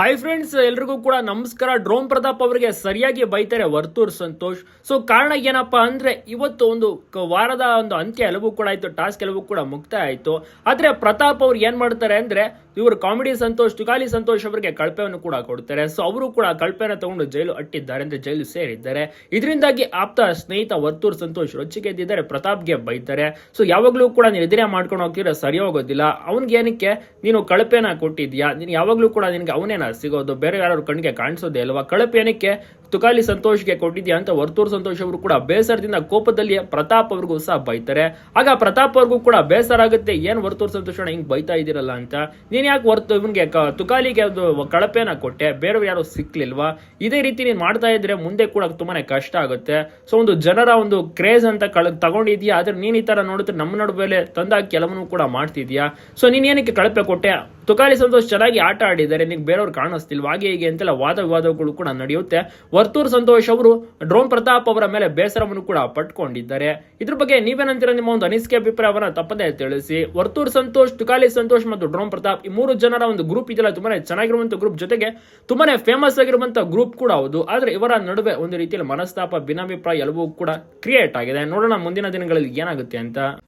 Hi friends ಎಲ್ರಿಗೂ ಕೂಡ ನಮಸ್ಕಾರ. ಡ್ರೋನ್ ಪ್ರತಾಪ್ ಅವರಿಗೆ ಸರಿಯಾಗಿ ಬೈತಾರೆ ವರ್ತೂರ್ ಸಂತೋಷ್. ಸೊ ಕಾರಣ ಏನಪ್ಪಾ ಅಂದ್ರೆ ಇವತ್ತು ಒಂದು ವಾರದ ಒಂದು ಅಂತ್ಯ ಎಲ್ಲವೂ ಕೂಡ ಆಯ್ತು, ಟಾಸ್ಕ್ ಎಲ್ಲವೂ ಕೂಡ ಮುಕ್ತಾಯ ಆಯ್ತು. ಆದ್ರೆ ಪ್ರತಾಪ್ ಅವ್ರು ಏನ್ ಮಾಡ್ತಾರೆ ಅಂದ್ರೆ ಇವರು ಕಾಮಿಡಿ ಸಂತೋಷ್ ತುಕಾಲಿ ಸಂತೋಷ್ ಅವರಿಗೆ ಕಳಪೆಯನ್ನು ಕೂಡ ಕೊಡ್ತಾರೆ. ಸೊ ಅವರು ಕೂಡ ಕಳಪೆಯನ್ನು ತಗೊಂಡು ಜೈಲು ಅಟ್ಟಿದ್ದಾರೆ ಅಂದ್ರೆ ಜೈಲು ಸೇರಿದ್ದಾರೆ. ಇದರಿಂದಾಗಿ ಆಪ್ತ ಸ್ನೇಹಿತ ವರ್ತೂರ್ ಸಂತೋಷ್ ರೊಚ್ಚಿಗೆ ಎದ್ದಿದ್ದಾರೆ, ಪ್ರತಾಪ್ಗೆ ಬೈತಾರೆ. ಸೊ ಯಾವಾಗ್ಲೂ ಕೂಡ ನೀನು ಎದುರೇ ಮಾಡ್ಕೊಂಡು ಹೋಗ್ತಿದ್ರೆ ಸರಿ ಹೋಗೋದಿಲ್ಲ ಅವನ್ಗೆ ಏನಕ್ಕೆ? ನೀನು ಕಳಪೆನ ಕೊಟ್ಟಿದ್ಯಾ? ನೀನು ಯಾವಾಗ್ಲೂ ಕೂಡ ನಿನ್ಗೆ ಅವನೇನ ಸಿಗೋದು. ಬೇರೆ ಯಾರು ಕಣ್ಣಿಗೆ ಕಾಣಿಸೋದೇ ಅಲ್ವಾ? ಕಳಪೆ ಏನಕ್ಕೆ ತುಕಾಲಿ ಸಂತೋಷ್ಗೆ ಕೊಟ್ಟಿದ್ಯಾ ಅಂತ ವರ್ತೂರ್ ಸಂತೋಷ್ ಅವರು ಕೂಡ ಬೇಸರದಿಂದ ಕೋಪದಲ್ಲಿ ಪ್ರತಾಪ್ ಅವ್ರಿಗೂ ಸಹ ಬೈತಾರೆ. ಆಗ ಪ್ರತಾಪ್ ಅವ್ರಿಗೂ ಕೂಡ ಬೇಸರ ಆಗುತ್ತೆ. ಏನ್ ವರ್ತೂರ್ ಸಂತೋಷ್ ಹಿಂಗ್ ಬೈತಾ ಇದೀರಲ್ಲ ಅಂತ. ನೀನ್ ಯಾಕೆ ವರ್ತು ಇವನ್ಗೆ ತುಕಾಲಿಗೆ ಅದು ಕಳಪೆನ ಕೊಟ್ಟೆ? ಬೇರೆ ಯಾರು ಸಿಕ್ಲಿಲ್ವಾ? ಇದೇ ರೀತಿ ನೀನ್ ಮಾಡ್ತಾ ಇದ್ರೆ ಮುಂದೆ ಕೂಡ ತುಂಬಾನೇ ಕಷ್ಟ ಆಗುತ್ತೆ. ಸೊ ಒಂದು ಜನರ ಒಂದು ಕ್ರೇಜ್ ಅಂತ ಕಳ ತಗೊಂಡಿದ್ಯಾ? ಆದ್ರೆ ನೀನ್ ಈ ತರ ನೋಡಿದ್ರೆ ನಮ್ಮ ನಡುವೆ ತಂದ ಕೆಲವನ್ನು ಕೂಡ ಮಾಡ್ತಿದ್ಯಾ? ಸೊ ನೀನ್ ಏನಕ್ಕೆ ಕಳಪೆ ಕೊಟ್ಟೆ? ತುಕಾಲಿ ಸಂತೋಷ್ ಚೆನ್ನಾಗಿ ಆಟ ಆಡಿದ್ದಾರೆ. ನಿಂಗೆ ಬೇರೆಯವ್ರು ಕಾಣಿಸ್ತಿಲ್ವಾ? ಹಾಗೆ ಹೀಗೆ ಅಂತೆಲ್ಲ ವಾದ ವಿವಾದಗಳು ಕೂಡ ನಡೆಯುತ್ತೆ. ವರ್ತೂರ್ ಸಂತೋಷ್ ಅವರು ಡ್ರೋನ್ ಪ್ರತಾಪ್ ಅವರ ಮೇಲೆ ಬೇಸರವನ್ನು ಕೂಡ ಪಟ್ಕೊಂಡಿದ್ದಾರೆ. ಇದ್ರ ಬಗ್ಗೆ ನೀವೇನಂತೀರ ನಿಮ್ಮ ಒಂದು ಅನಿಸಿಕೆ, ಅಭಿಪ್ರಾಯವನ್ನ ತಪ್ಪದೇ ತಿಳಿಸಿ. ವರ್ತೂರ್ ಸಂತೋಷ್, ತುಕಾಲಿ ಸಂತೋಷ್ ಮತ್ತು ಡ್ರೋನ್ ಪ್ರತಾಪ್ ಈ ಮೂರು ಜನರ ಒಂದು ಗ್ರೂಪ್ ಇದೆಯಲ್ಲ, ತುಂಬಾನೇ ಚೆನ್ನಾಗಿರುವಂತ ಗ್ರೂಪ್. ಜೊತೆಗೆ ತುಂಬಾನೇ ಫೇಮಸ್ ಆಗಿರುವಂತ ಗ್ರೂಪ್ ಕೂಡ ಹೌದು. ಆದ್ರೆ ಇವರ ನಡುವೆ ಒಂದು ರೀತಿಯಲ್ಲಿ ಮನಸ್ತಾಪ, ಭಿನ್ನಾಭಿಪ್ರಾಯ ಎಲ್ಲವೂ ಕೂಡ ಕ್ರಿಯೇಟ್ ಆಗಿದೆ. ನೋಡೋಣ ಮುಂದಿನ ದಿನಗಳಲ್ಲಿ ಏನಾಗುತ್ತೆ ಅಂತ.